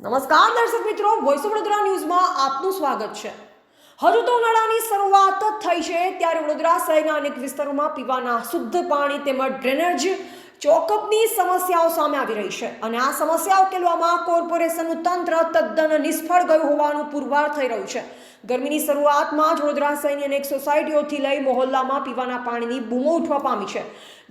નમસ્કાર દર્શક મિત્રો વોઇસ ઓફ વડોદરા ન્યૂઝમાં આપનું સ્વાગત છે. હજુ તો ઉનાળાની શરૂઆત થઈ છે, ત્યારે વડોદરા શહેરના અનેક વિસ્તારોમાં પીવાના શુદ્ધ પાણી તેમજ ડ્રેનેજ ચોકઅપની સમસ્યાઓ સામે આવી રહી છે. અને આ સમસ્યા ઉકેલવામાં કોર્પોરેશનનું તંત્ર તદ્દન નિષ્ફળ ગયું હોવાનું પુરવાર થઈ રહ્યું છે. ગરમીની શરૂઆતમાં જ વડોદરા શહેરની અનેક સોસાયટીઓથી લઈ મોહલ્લામાં પીવાના પાણીની બૂમો ઉઠવા પામી છે.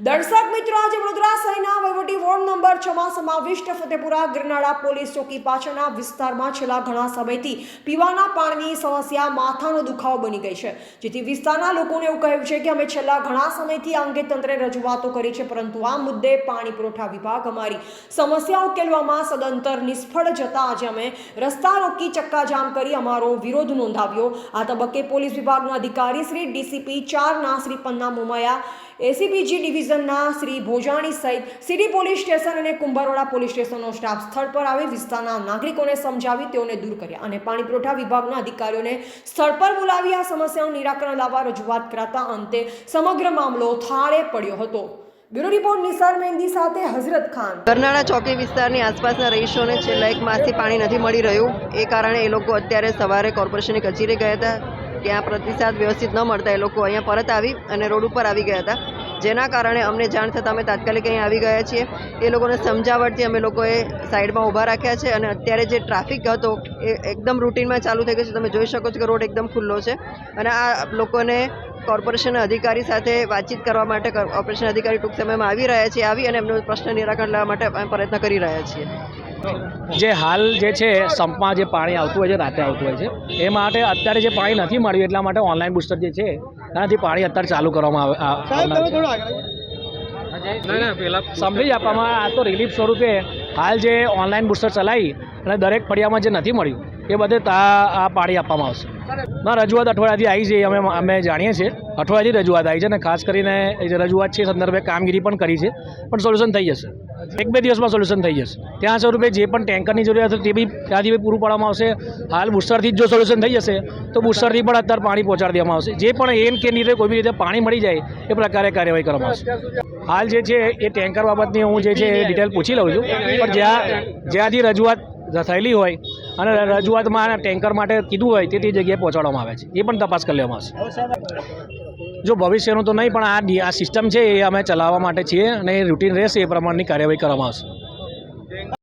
દર્શક મિત્રો, આજે વડોદરા શહેરના વહીવટી વોર્ડ નંબર છમાં સમાવિષ્ટ ફતેપુરા ગરનાળા પોલીસ ચોકી પાછળના વિસ્તારમાં છેલ્લા ઘણા સમયથી પીવાના પાણીની સમસ્યા માથાનો દુખાવો બની ગઈ છે. જેથી વિસ્તારના લોકોને એવું કહ્યું છે કે અમે છેલ્લા ઘણા સમયથી આ અંગે તંત્રે રજૂઆતો કરી છે, પરંતુ આ મુદ્દે પાણી પુરવઠા વિભાગ અમારી સમસ્યા ઉકેલવામાં સદંતર નિષ્ફળ જતા આજે અમે રસ્તા રોકી ચક્કાજામ કરી અમારો વિરોધ નોંધાવ્યો. આ તબક્કે પોલીસ વિભાગના અધિકારી શ્રી ડીસીપી ચારના, શ્રી પન્ના મુમાયા એસીપીજી ડિવિઝનના શ્રી ભોજાણી સહિત સિટી પોલીસ સ્ટેશન અને કુંભારોડા પોલીસ સ્ટેશનનો સ્ટાફ સ્થળ પર આવી વિસ્તારના નાગરિકોને સમજાવી તેઓને દૂર કર્યા અને પાણી પુરવઠા વિભાગના અધિકારીઓને સ્થળ પર બોલાવી આ સમસ્યાનું નિરાકરણ લાવવા રજૂઆત કરાતા અંતે સમગ્ર મામલો થાળે પડ્યો હતો. બ્યુરો રિપોર્ટ નિસાર મહેંદી સાથે હઝરત ખાન. કરનાળા ચોકી વિસ્તારની આસપાસના રહીશોને છેલ્લા એક માસથી પાણી નથી મળી રહ્યું. એ કારણે એ લોકો અત્યારે સવારે કોર્પોરેશનની કચેરી ગયા હતા. ત્યાં પ્રતિસાદ વ્યવસ્થિત ન મળતા એ લોકો અહીંયા પરત આવી અને રોડ ઉપર આવી ગયા હતા. જેના કારણે અમને જાણ થતાં અમે તાત્કાલિક અહીં આવી ગયા છીએ. એ લોકોને સમજાવટથી અમે લોકોએ સાઈડમાં ઊભા રાખ્યા છે અને અત્યારે જે ટ્રાફિક હતો એ એકદમ રૂટીનમાં ચાલુ થઈ ગયો છે. તમે જોઈ શકો છો કે રોડ એકદમ ખુલ્લો છે. અને આ લોકોને કોર્પોરેશનના અધિકારી સાથે વાતચીત કરવા માટે કોર્પોરેશન અધિકારી ટૂંક સમયમાં આવી રહ્યા છે આવી અને એમનું પ્રશ્ન નિરાકરણ લાવવા માટે અમે પ્રયત્ન કરી રહ્યા છીએ. જે હાલ જે છે સંપમાં જે પાણી આવતું હોય છે રાતે આવતું હોય છે એ માટે અત્યારે જે પાણી નથી મળ્યું એટલા માટે ઓનલાઈન બુસ્ટર જે છે એનાથી પાણી અત્યારે ચાલુ કરવામાં આવે સમજી આપવામાં આ તો રિલીફ સ્વરૂપે હાલ જે ઓનલાઈન બુસ્ટર ચલાવી અને દરેક ફળિયામાં જે નથી મળ્યું એ બધે આ પાણી આપવામાં આવશે. ના, રજૂઆત અઠવાડિયાથી આવી છે, અમે અમે જાણીએ છીએ. અઠવાડિયાથી રજૂઆત આવી છે અને ખાસ કરીને જે રજૂઆત છે સંદર્ભે કામગીરી પણ કરી છે, પણ સોલ્યુશન થઈ જશે. એક બે દિવસમાં સોલ્યુશન થઈ જશે. ત્યાં સ્વરૂપે જે પણ ટેન્કરની જરૂરિયાત હોય તે બી ત્યાંથી બી પૂરું પાડવામાં આવશે. હાલ બુસ્ટરથી જ સોલ્યુશન થઈ જશે, તો બુસ્ટરથી પણ અત્યારે પાણી પહોંચાડી દેવામાં આવશે. જે પણ એમ કે રીતે કોઈ બી રીતે પાણી મળી જાય, એ પ્રકારે કાર્યવાહી કરવામાં આવશે. હાલ જે છે, એ ટેન્કર બાબતની હું જે છે એ ડિટેલ પૂછી લઉં છું. પણ જ્યાં જ્યાંથી રજૂઆત થયેલી હોય અને રજૂઆતમાં ટેન્કર માટે કીધું હોય તે તે જગ્યાએ પહોંચાડવામાં આવે છે. એ પણ તપાસ કરી લેવામાં આવશે. જો ભવિષ્યનું તો નહીં, પણ આ આ સિસ્ટમ છે એ અમે ચલાવવા માટે છીએ અને એ રૂટીન રહેશે, એ પ્રમાણની કાર્યવાહી કરવામાં આવશે.